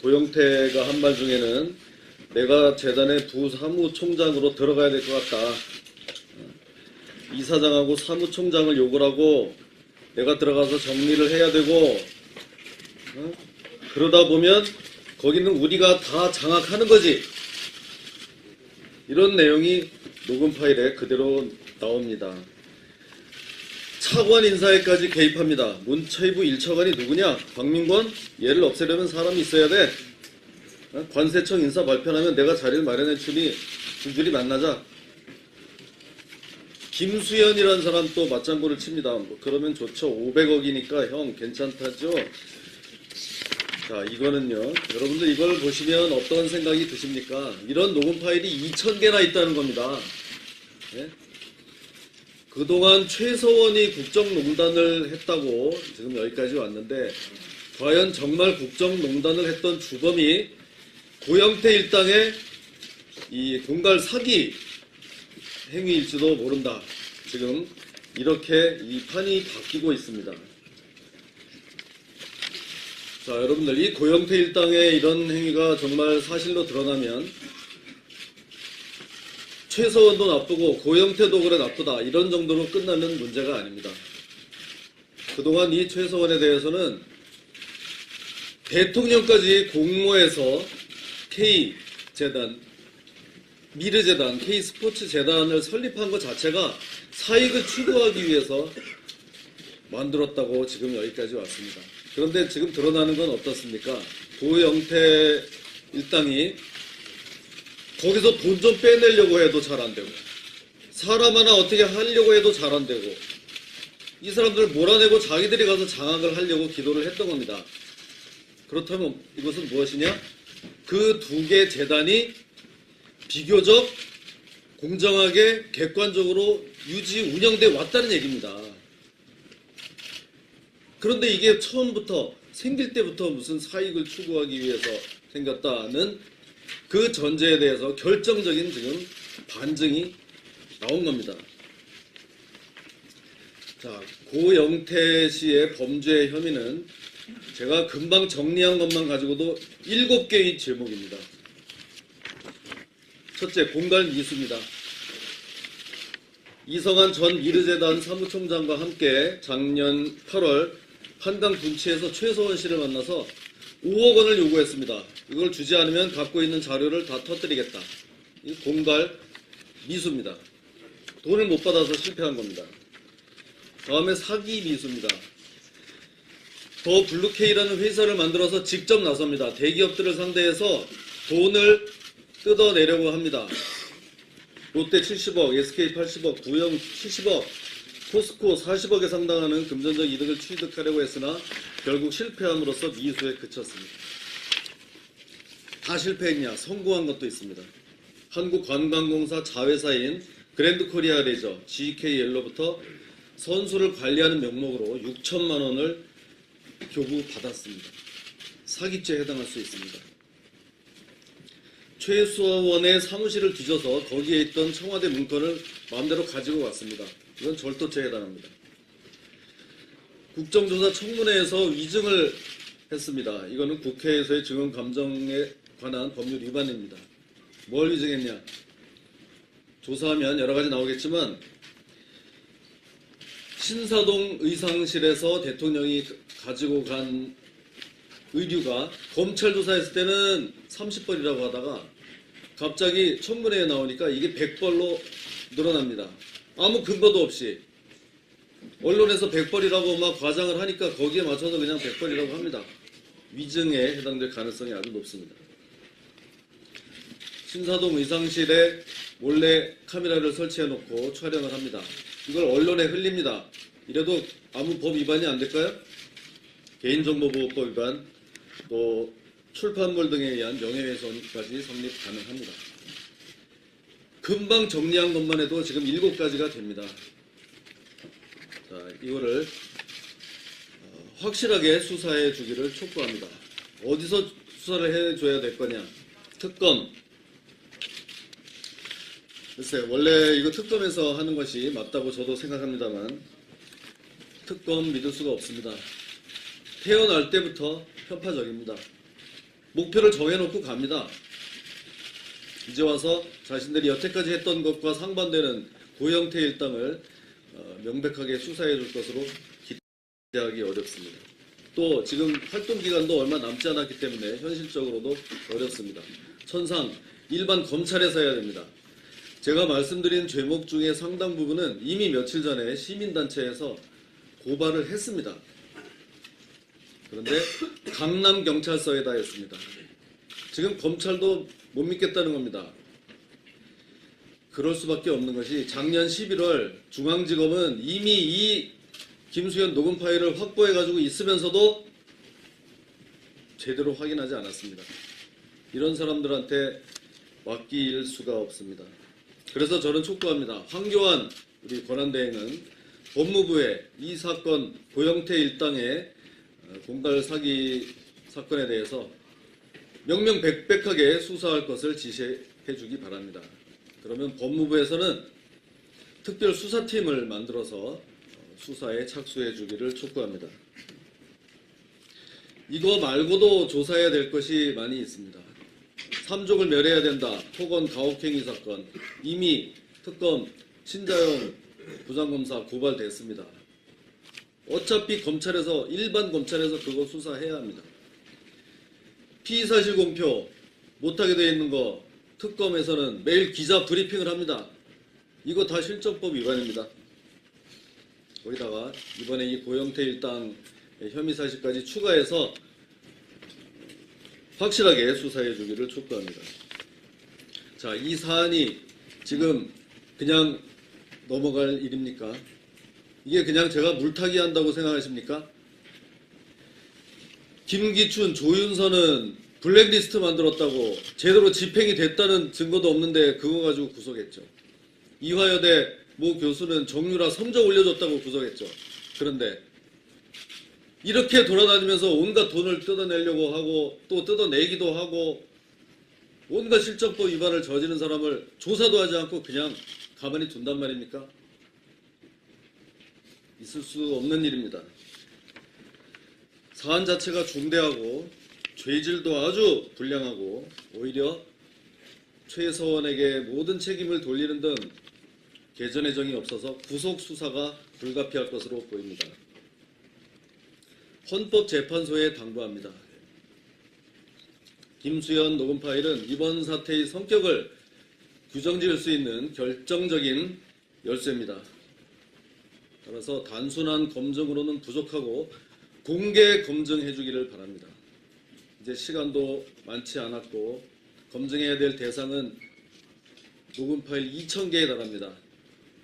고영태가 한 말 중에는 내가 재단의 부사무총장으로 들어가야 될 것 같다. 어, 이사장하고 사무총장을 요구를 하고 내가 들어가서 정리를 해야 되고 어? 그러다 보면 거기는 우리가 다 장악하는 거지. 이런 내용이 녹음 파일에 그대로 나옵니다. 차관 인사에까지 개입합니다. 문체부 1차관이 누구냐? 박민권? 얘를 없애려면 사람이 있어야 돼. 어? 관세청 인사 발표하면 내가 자리를 마련해 주니 줄줄이 만나자. 김수현이라는 사람 또 맞장구를 칩니다. 뭐 그러면 좋죠. 500억이니까 형 괜찮다죠. 자, 이거는요. 여러분들 이걸 보시면 어떤 생각이 드십니까? 이런 녹음 파일이 2,000개나 있다는 겁니다. 예? 그동안 최서원이 국정농단을 했다고 지금 여기까지 왔는데 과연 정말 국정농단을 했던 주범이 고영태 일당의 이 공갈 사기 행위일지도 모른다. 지금 이렇게 이 판이 바뀌고 있습니다. 자, 여러분들 이 고영태 일당의 이런 행위가 정말 사실로 드러나면 최서원도 나쁘고 고영태도 그래 나쁘다 이런 정도로 끝나는 문제가 아닙니다. 그동안 이 최서원에 대해서는 대통령까지 공모해서 K 재단, 미르 재단, K 스포츠 재단을 설립한 것 자체가 사익을 추구하기 위해서 만들었다고 지금 여기까지 왔습니다. 그런데 지금 드러나는 건 어떻습니까? 고영태 일당이 거기서 돈 좀 빼내려고 해도 잘 안 되고 사람 하나 어떻게 하려고 해도 잘 안 되고 이 사람들 몰아내고 자기들이 가서 장악을 하려고 기도를 했던 겁니다. 그렇다면 이것은 무엇이냐? 그 두 개 재단이 비교적 공정하게 객관적으로 유지 운영돼 왔다는 얘기입니다. 그런데 이게 처음부터 생길 때부터 무슨 사익을 추구하기 위해서 생겼다는 그 전제에 대해서 결정적인 지금 반증이 나온 겁니다. 자, 고영태 씨의 범죄 혐의는 제가 금방 정리한 것만 가지고도 일곱 개의 제목입니다. 첫째, 공갈 미수입니다. 이성한 전 미르재단 사무총장과 함께 작년 8월 한강 분치에서 최소원 씨를 만나서 5억 원을 요구했습니다. 이걸 주지 않으면 갖고 있는 자료를 다 터뜨리겠다. 이 공갈 미수입니다. 돈을 못 받아서 실패한 겁니다. 다음에 사기 미수입니다. 더 블루케이라는 회사를 만들어서 직접 나섭니다. 대기업들을 상대해서 돈을 뜯어내려고 합니다. 롯데 70억, SK 80억, 구형 70억, 포스코 40억에 상당하는 금전적 이득을 취득하려고 했으나 결국 실패함으로써 미수에 그쳤습니다. 다 실패했냐? 성공한 것도 있습니다. 한국관광공사 자회사인 그랜드코리아 레저 GK 옐로부터 선수를 관리하는 명목으로 6천만 원을 교부 받았습니다. 사기죄에 해당할 수 있습니다. 최수원의 사무실을 뒤져서 거기에 있던 청와대 문건을 마음대로 가지고 왔습니다. 이건 절도죄에 해당합니다. 국정조사 청문회에서 위증을 했습니다. 이거는 국회에서의 증언 감정에 관한 법률 위반입니다. 뭘 위증했냐? 조사하면 여러 가지 나오겠지만 신사동 의상실에서 대통령이 가지고 간 의류가 검찰 조사했을 때는 30벌이라고 하다가 갑자기 청문회에 나오니까 이게 100벌로 늘어납니다. 아무 근거도 없이 언론에서 100벌이라고 막 과장을 하니까 거기에 맞춰서 그냥 100벌이라고 합니다. 위증에 해당될 가능성이 아주 높습니다. 신사동 의상실에 몰래 카메라를 설치해 놓고 촬영을 합니다. 이걸 언론에 흘립니다. 이래도 아무 법 위반이 안 될까요? 개인정보보호법 위반, 또 출판물 등에 의한 명예훼손까지 성립 가능합니다. 금방 정리한 것만 해도 지금 일곱 가지가 됩니다. 자, 이거를 어, 확실하게 수사해 주기를 촉구합니다. 어디서 수사를 해 줘야 될 거냐? 특검. 글쎄, 원래 이거 특검에서 하는 것이 맞다고 저도 생각합니다만, 특검 믿을 수가 없습니다. 태어날 때부터 편파적입니다. 목표를 정해놓고 갑니다. 이제 와서 자신들이 여태까지 했던 것과 상반되는 고형태 일당을 어, 명백하게 수사해 줄 것으로 기대하기 어렵습니다. 또 지금 활동 기간도 얼마 남지 않았기 때문에 현실적으로도 어렵습니다. 천상 일반 검찰에서 해야 됩니다. 제가 말씀드린 죄목 중에 상당 부분은 이미 며칠 전에 시민단체에서 고발을 했습니다. 그런데 강남경찰서에다 했습니다. 지금 검찰도 못 믿겠다는 겁니다. 그럴 수밖에 없는 것이 작년 11월 중앙지검은 이미 이 김수현 녹음 파일을 확보해 가지고 있으면서도 제대로 확인하지 않았습니다. 이런 사람들한테 맡길 수가 없습니다. 그래서 저는 촉구합니다. 황교안 우리 권한대행은 법무부에 이 사건 고영태 일당의 어, 공갈 사기 사건에 대해서 명명백백하게 수사할 것을 지시해 주기 바랍니다. 그러면 법무부에서는 특별 수사팀을 만들어서 어, 수사에 착수해 주기를 촉구합니다. 이거 말고도 조사해야 될 것이 많이 있습니다. 삼족을 멸해야 된다. 토건 가혹행위 사건 이미 특검 신자영 부장검사 고발됐습니다. 어차피 검찰에서 일반 검찰에서 그거 수사해야 합니다. 피의사실 공표 못하게 되어 있는 거 특검에서는 매일 기자 브리핑을 합니다. 이거 다 실정법 위반입니다. 거기다가 이번에 이 고영태 일당 혐의 사실까지 추가해서 확실하게 수사해 주기를 촉구합니다. 자, 이 사안이 지금 그냥 넘어갈 일입니까? 이게 그냥 제가 물타기 한다고 생각하십니까? 김기춘, 조윤선은 블랙리스트 만들었다고 제대로 집행이 됐다는 증거도 없는데 그거 가지고 구속했죠. 이화여대 모 교수는 정유라 성적 올려줬다고 구속했죠. 그런데 이렇게 돌아다니면서 온갖 돈을 뜯어내려고 하고 또 뜯어내기도 하고 온갖 실정법 위반을 저지른 사람을 조사도 하지 않고 그냥 가만히 둔단 말입니까? 있을 수 없는 일입니다. 사안 자체가 중대하고 죄질도 아주 불량하고 오히려 최서원에게 모든 책임을 돌리는 등 개전의 정이 없어서 구속 수사가 불가피할 것으로 보입니다. 헌법재판소에 당부합니다. 김수현 녹음 파일은 이번 사태의 성격을 규정지을 수 있는 결정적인 열쇠입니다. 따라서 단순한 검증으로는 부족하고 공개 검증해 주기를 바랍니다. 이제 시간도 많지 않았고 검증해야 될 대상은 녹음 파일 2,000개에 달합니다.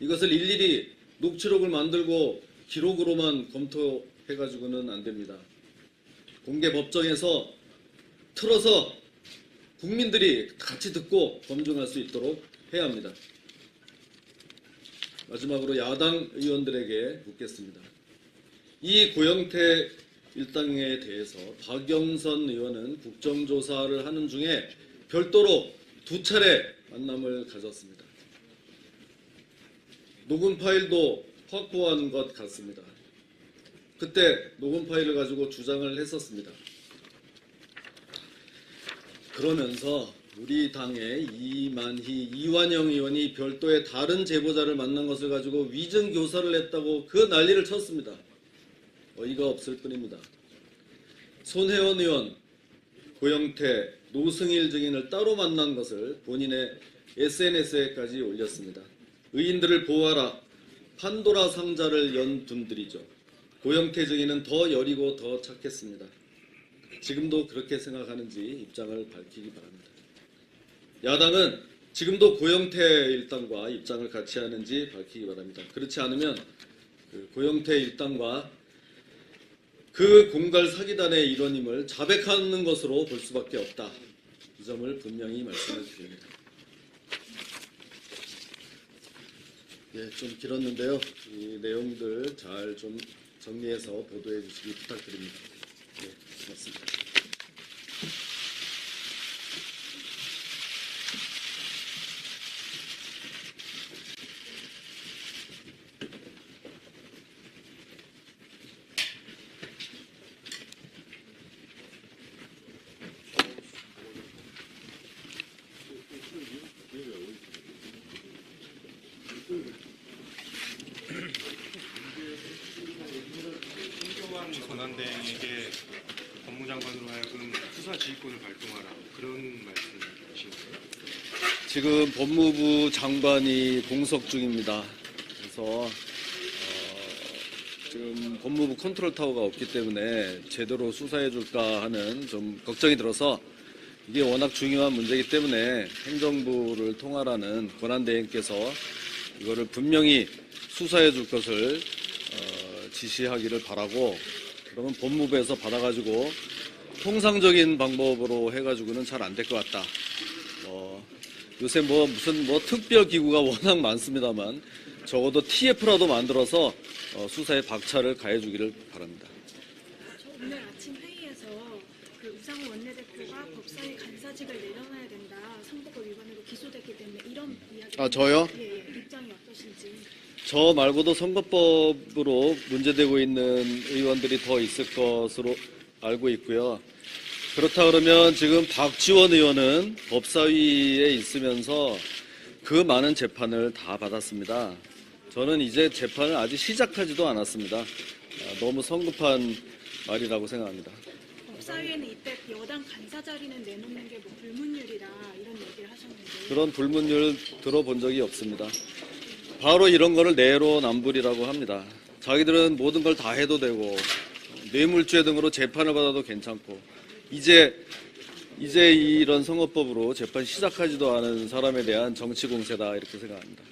이것을 일일이 녹취록을 만들고 기록으로만 검토해가지고는 안 됩니다. 공개 법정에서 틀어서 국민들이 같이 듣고 검증할 수 있도록 해야 합니다. 마지막으로 야당 의원들에게 묻겠습니다. 이 고영태 일당에 대해서 박영선 의원은 국정조사를 하는 중에 별도로 두 차례 만남을 가졌습니다. 녹음 파일도 확보한 것 같습니다. 그때 녹음 파일을 가지고 주장을 했었습니다. 그러면서 우리 당의 이만희, 이완영 의원이 별도의 다른 제보자를 만난 것을 가지고 위증 교사를 했다고 그 난리를 쳤습니다. 어이가 없을 뿐입니다. 손혜원 의원, 고영태, 노승일 증인을 따로 만난 것을 본인의 SNS에까지 올렸습니다. 의인들을 보호하라. 판도라 상자를 연 분들이죠. 고영태 증인은 더 여리고 더 착했습니다. 지금도 그렇게 생각하는지 입장을 밝히기 바랍니다. 야당은 지금도 고영태 일당과 입장을 같이 하는지 밝히기 바랍니다. 그렇지 않으면 그 고영태 일당과 그 공갈 사기단의 일원임을 자백하는 것으로 볼 수밖에 없다. 이 점을 분명히 말씀을 드립니다. 예, 좀 길었는데요. 이 내용들 잘 좀 정리해서 보도해 주시기 부탁드립니다. 예, 고맙습니다. 장관으로 하여금 수사 지휘권을 발동하라 그런 말씀이신가요? 지금 법무부 장관이 공석 중입니다. 그래서 어, 지금 법무부 컨트롤 타워가 없기 때문에 제대로 수사해 줄까 하는 좀 걱정이 들어서 이게 워낙 중요한 문제이기 때문에 행정부를 통할하는 권한대행께서 이거를 분명히 수사해 줄 것을 어, 지시하기를 바라고 그러면 법무부에서 받아가지고 통상적인 방법으로 해가지고는 잘 안 될 것 같다. 어, 요새 뭐 무슨 뭐 특별 기구가 워낙 많습니다만 적어도 TF라도 만들어서 어, 수사에 박차를 가해주기를 바랍니다. 저 오늘 아침 회의에서 그 우상호 원내대표가 법사위 간사직을 내려놔야 된다. 선거법 위반으로 기소됐기 때문에 이런 이야기. 아, 저요? 예, 예. 입장이 어떠신지. 저 말고도 선거법으로 문제되고 있는 의원들이 더 있을 것으로 알고 있고요. 그렇다 그러면 지금 박지원 의원은 법사위에 있으면서 그 많은 재판을 다 받았습니다. 저는 이제 재판을 아직 시작하지도 않았습니다. 아, 너무 성급한 말이라고 생각합니다. 법사위에는 이때 여당 간사 자리는 내놓는 게 뭐 불문율이라 이런 얘기를 하셨는데. 그런 불문율 들어본 적이 없습니다. 바로 이런 거를 내로남불이라고 합니다. 자기들은 모든 걸 다 해도 되고 뇌물죄 등으로 재판을 받아도 괜찮고 이제 이제 이런 선거법으로 재판 시작하지도 않은 사람에 대한 정치 공세다 이렇게 생각합니다.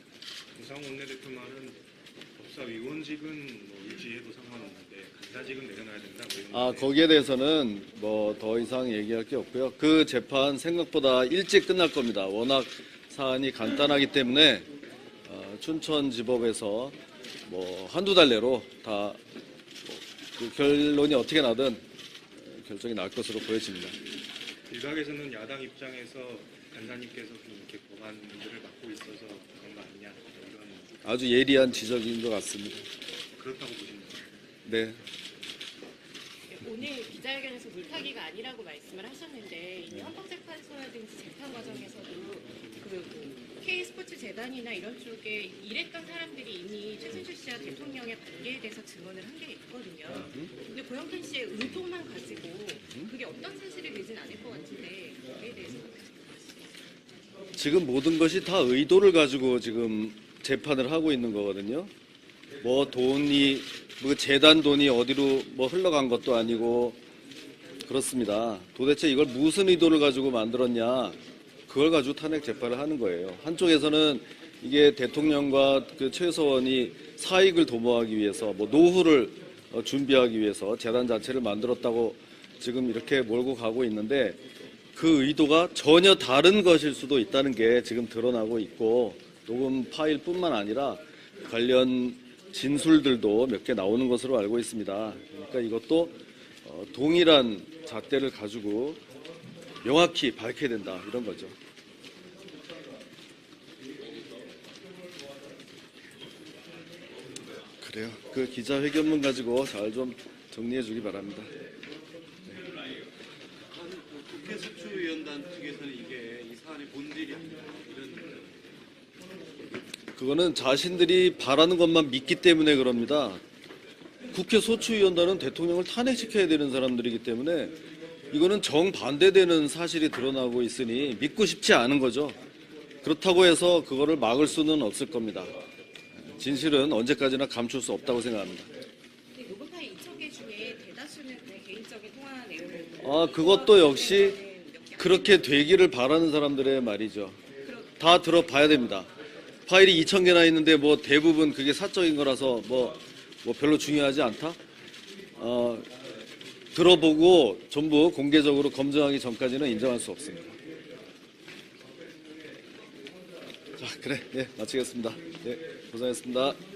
우상 원내대표 말은 법사 위원직은 뭐 유지해도 상관없는데 간사직은 내려놔야 된다 뭐아 거기에 대해서는 뭐 더 이상 얘기할 게 없고요. 그 재판 생각보다 일찍 끝날 겁니다. 워낙 사안이 간단하기 때문에 어, 춘천지법에서 뭐 한두 달 내로 다 그 결론이 어떻게 나든 어, 결정이 날 것으로 보여집니다. 일각에서는 야당 입장에서 간사님께서 좀 이렇게 법안들을 맡고 있어서 그런 거 아니냐 뭐 이런 아주 예리한 지적인 것 같습니다. 그렇다고 거예요? 네. 오늘 기자회견에서 물타기가 아니라고 말씀을 하셨는데 이미 헌법재판소라든지 재판 과정에서도 그 K 스포츠 재단이나 이런 쪽에 일했던 사람들이 이미 최순실 씨와 대통령의 관계에 대해서 증언을 한 게 있거든요. 근데 고영태 씨의 의도만 가지고 그게 어떤 사실이 되진 않을 것 같은데 거기에 대해서 지금 모든 것이 다 의도를 가지고 지금 재판을 하고 있는 거거든요. 뭐 돈이 뭐 재단 돈이 어디로 뭐 흘러간 것도 아니고 그렇습니다. 도대체 이걸 무슨 의도를 가지고 만들었냐? 그걸 가지고 탄핵 재판을 하는 거예요. 한쪽에서는 이게 대통령과 그 최서원이 사익을 도모하기 위해서 뭐 노후를 어, 준비하기 위해서 재단 자체를 만들었다고 지금 이렇게 몰고 가고 있는데 그 의도가 전혀 다른 것일 수도 있다는 게 지금 드러나고 있고 녹음 파일뿐만 아니라 관련 진술들도 몇 개 나오는 것으로 알고 있습니다. 그러니까 이것도 어, 동일한 잣대를 가지고 명확히 밝혀야 된다 이런 거죠. 그래요. 그 기자회견문 가지고 잘 좀 정리해 주기 바랍니다. 국회 소추위원단 측에서는 이게 이 사안의 본질이 아니다 이런 그거는 자신들이 바라는 것만 믿기 때문에 그럽니다. 국회 소추위원단은 대통령을 탄핵시켜야 되는 사람들이기 때문에 이거는 정반대되는 사실이 드러나고 있으니 믿고 싶지 않은 거죠. 그렇다고 해서 그거를 막을 수는 없을 겁니다. 진실은 언제까지나 감출 수 없다고 생각합니다. 근데 녹음 파일 2천 개 중에 대다수는 그냥 개인적인 통화 내용을 아, 그것도 역시 그렇게 되기를 바라는 사람들의 말이죠. 다 들어봐야 됩니다. 파일이 2천 개나 있는데 뭐 대부분 그게 사적인 거라서 뭐, 뭐 별로 중요하지 않다? 어, 들어보고 전부 공개적으로 검증하기 전까지는 인정할 수 없습니다. 자, 그래. 네, 마치겠습니다. 네, 고생했습니다.